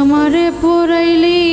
আমারে পড়াইলি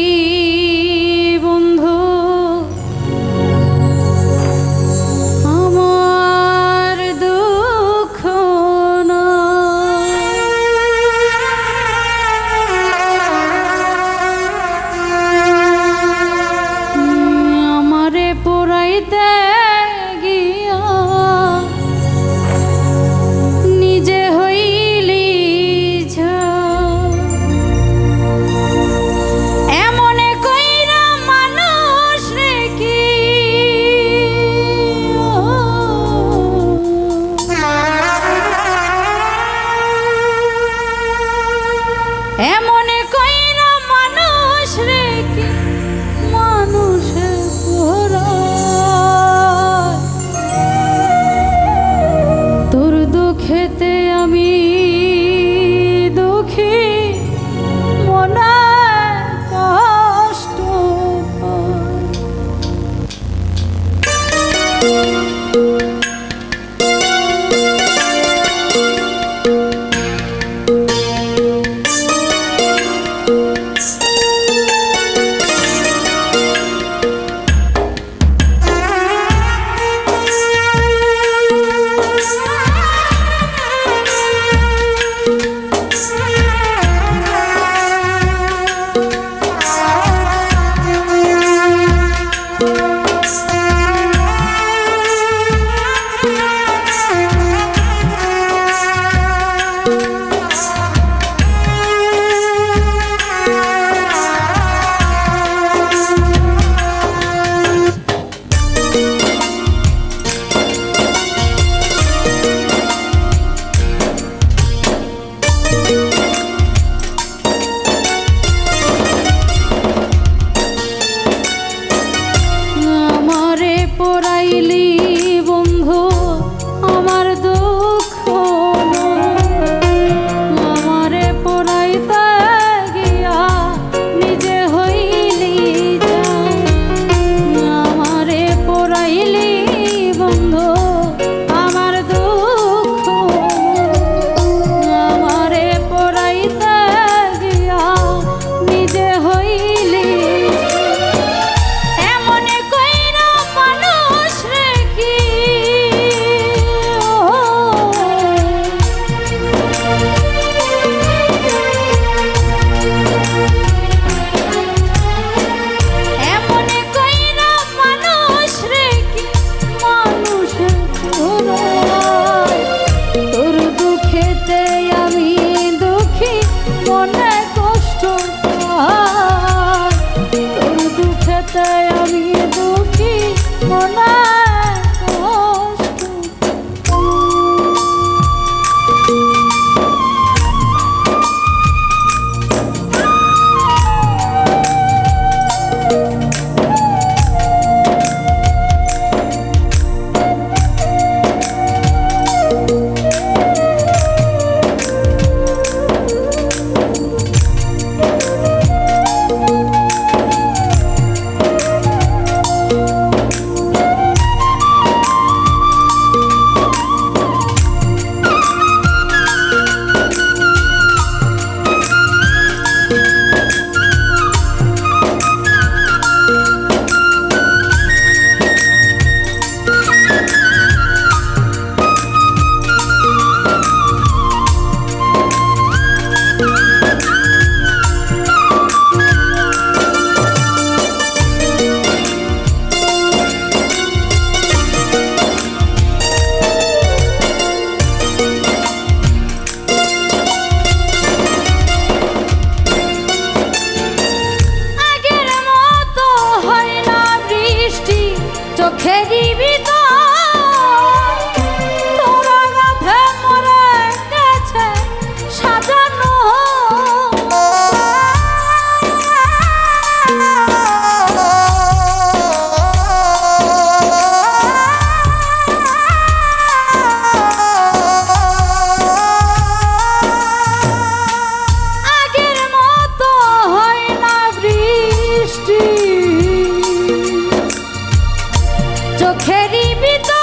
চোখেরই বিত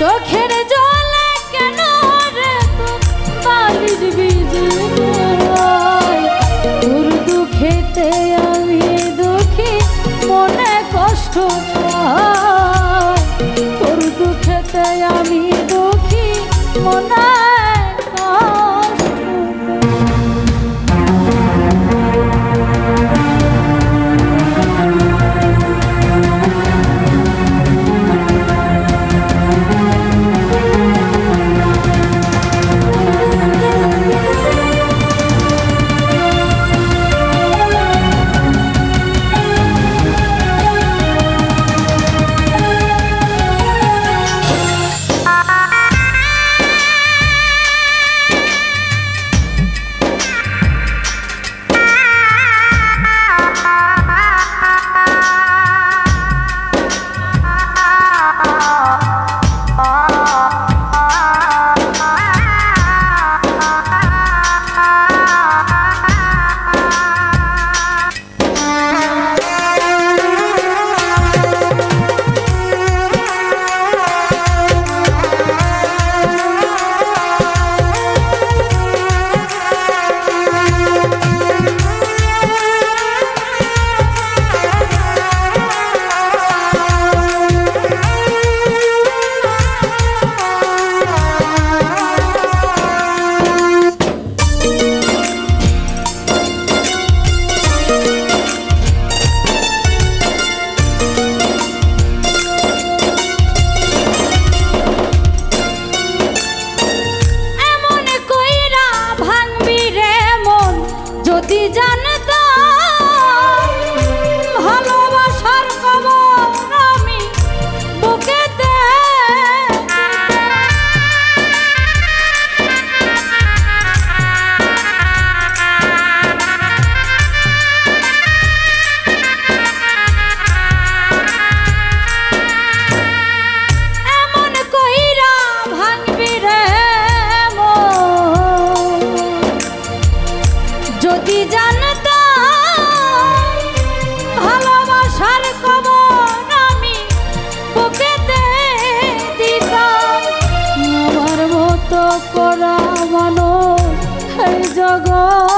চোখের জলে কেন রে বালির বিজে তোর দুঃখেতে আমি দুঃখী, মনে কষ্ট তোর দুঃখেতে আমি দুঃখী, মনে পরা মানো হে জগত